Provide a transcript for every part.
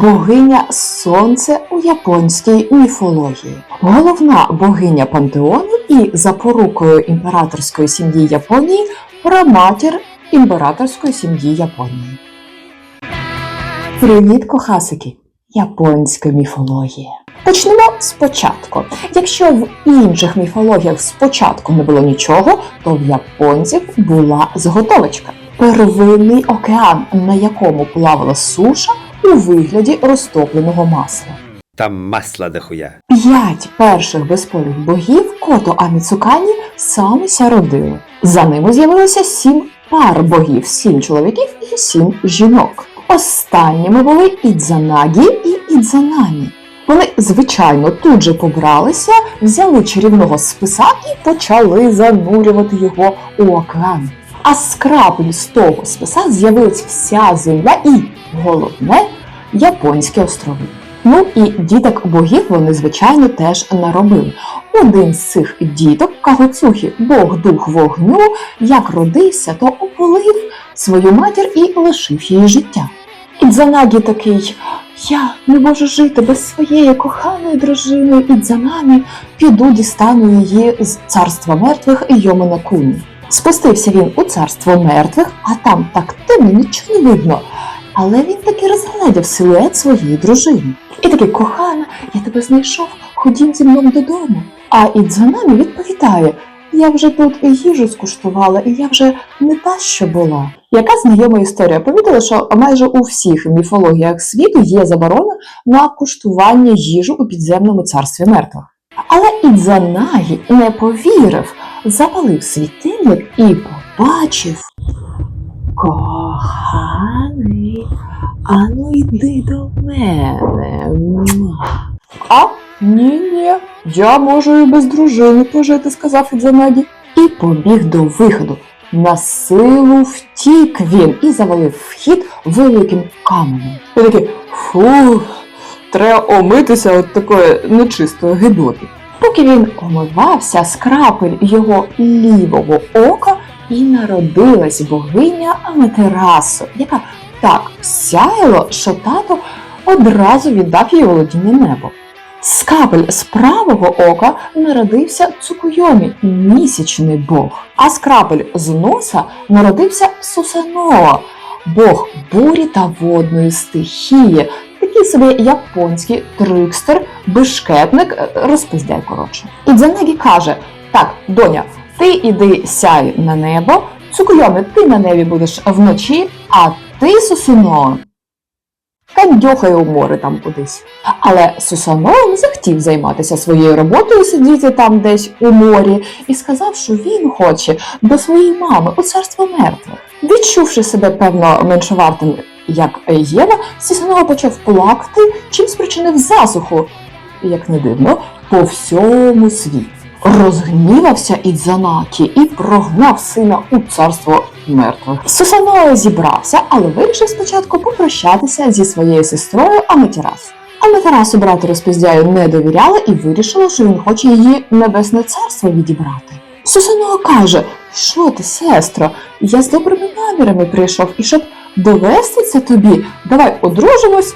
богиня Сонце у японській міфології. Головна богиня пантеону і запорукою імператорської сім'ї Японії праматір імператорської сім'ї Японії. Привіт, кохасики! Японська міфологія. Почнемо спочатку. Якщо в інших міфологіях спочатку не було нічого, то в японців була заготовочка. Первинний океан, на якому плавала суша у вигляді розтопленого масла. Там масла дохуя. П'ять перших безполих богів Кото Аміцукані саме ся родили. За ними з'явилося сім пар богів, сім чоловіків і сім жінок. Останніми були Ідзанагі і Ідзанамі. Вони, звичайно, тут же побралися, взяли чарівного списа і почали занурювати його у океан. А з з того списа з'явилась вся земля і, головне, японські острови. Ну і діток богів вони, звичайно, теж наробили. Один з цих діток, Кагоцухі, бог дух вогню, як родився, то опалив свою матір і лишив її життя. Ідзанагі такий, я не можу жити без своєї коханої дружини Ідзанамі, піду дістану її з царства мертвих Йомена Куні. Спустився він у царство мертвих, а там так темно, нічого не видно. Але він таки розгледів силует своєї дружини. І такий, кохана, я тебе знайшов, ходім зі мною додому. А Ідзанамі відповідає: я вже тут і їжу скуштувала, і я вже не та, що була. Яка знайома історія? Помітили, що майже у всіх міфологіях світу є заборона на куштування їжу у підземному царстві мертвих. Але Ідзанагі не повірив, запалив світильник і побачив. Коханий, ану йди до мене. А? Ні, ні, я можу і без дружини пожити, сказав Ідзанагі. І побіг до виходу. На силу втік він і завалив вхід великим каменем. І такий фух, треба омитися від такої нечистої гидоти. Поки він омивався з крапель його лівого ока, і народилась богиня Аметерасу, яка так сяяла, що тато одразу віддав їй володіння небо. З капель з правого ока народився Цукуйомі, місячний бог, а з крапель з носа народився Сусаноа, бог бурі та водної стихії, такий собі японський трикстер, бешкетник, е, розпиздяй коротше. І Дзенегі каже: Так, доня, ти іди сяй на небо, Цукуйомі, ти на небі будеш вночі, а ти, Сусуно, кандьохай у море там кудись. Але Сусано не захотів займатися своєю роботою, сидіти там десь у морі, і сказав, що він хоче до своєї мами у царство мертвих. Відчувши себе певно меншовартим, як Єва, Сусано почав плакати, чим спричинив засуху, як не дивно, по всьому світу. Розгнівався Ідзанакі і прогнав сина у царство мертвих. Сусано зібрався, але вирішив спочатку попрощатися зі своєю сестрою Аметірасу. Аметерасу брати розпіздяю не довіряла і вирішила, що він хоче її небесне царство відібрати. Сусано каже: що ти, сестро, я з добрими намірами прийшов, і щоб довести це тобі, давай одружимось,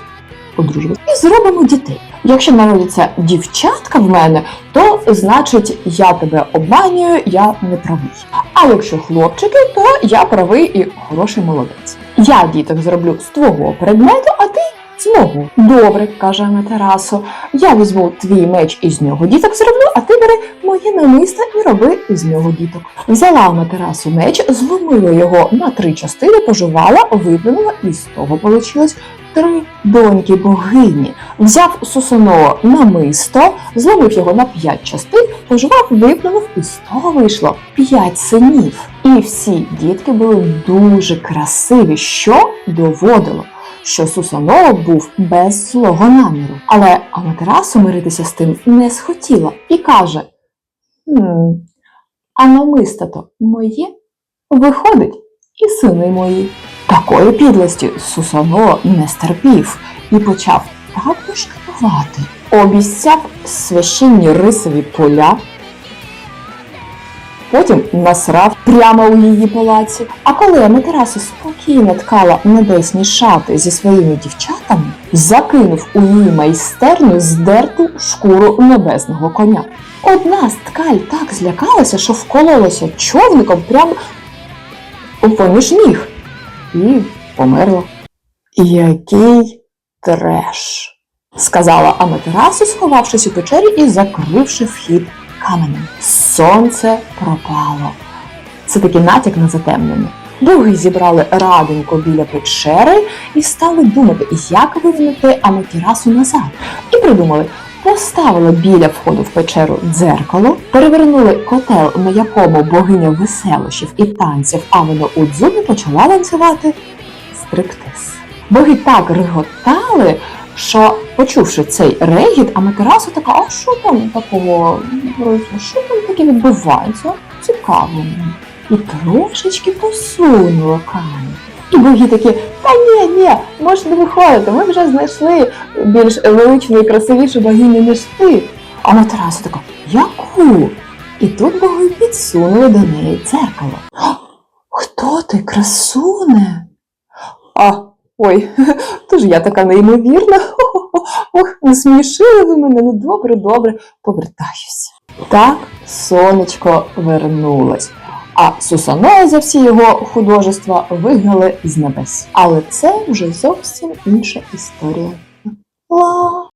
одружимось і зробимо дітей. Якщо народиться дівчатка в мене, то значить я тебе обманюю, я не правий. А якщо хлопчики, то я правий і хороший молодець. Я діток зроблю з твого предмету, а ти з мого. Добре, каже Аметерасо. Я візьму твій меч і з нього діток зроблю, а ти бери моє намисто і роби з нього діток. Взяла Аметерасу меч, зломила його на три частини, пожувала, виплюнула, і з того получилось три доньки богині. Взяв Сусоно намисто, зломив його на п'ять частин, пожував, виплюнув, і з того вийшло п'ять синів. І всі дітки були дуже красиві, що доводило, що Сусоно був без злого наміру. Але Аматерасу миритися з тим не схотіла і каже: «Хм, а намисто то моє виходить і сини мої. Такої підлості Сусано не стерпів і почав так башкетувати. Обіцяв священні рисові поля, потім насрав прямо у її палаці. А коли Аматерасу спокійно ткала небесні шати зі своїми дівчатами, закинув у її майстерню здерту шкуру небесного коня. Одна з ткаль так злякалася, що вкололася човником прямо поміж ніг і померла. Який треш, сказала Аматерасу, сховавшись у печері і закривши вхід каменем. Сонце пропало. Це такий натяк на затемнення. Боги зібрали раденько біля печери і стали думати, як вивернути Аматерасу назад. І придумали, поставили біля входу в печеру дзеркало, перевернули котел, на якому богиня веселощів і танців Амено Удзумі почала танцювати стриптиз. Боги так реготали, що, почувши цей регіт, Аматерасу така, а що там такого, що там таке відбувається? Цікаво. І трошечки посунула камінь. І боги такі, та ні, ні, можете виходити, ми вже знайшли більш величну і красивішу богиню, ніж ти. А Матераса така, яку? І тут боги підсунули до неї дзеркало. Хто ти, красуне? А, ой, то ж я така неймовірна. Ох, насмішили ви мене. Ну добре, добре, повертаюся. Так сонечко вернулось. А Сусанея за всі його художества вигнали з небес. Але це вже зовсім інша історія. Ла.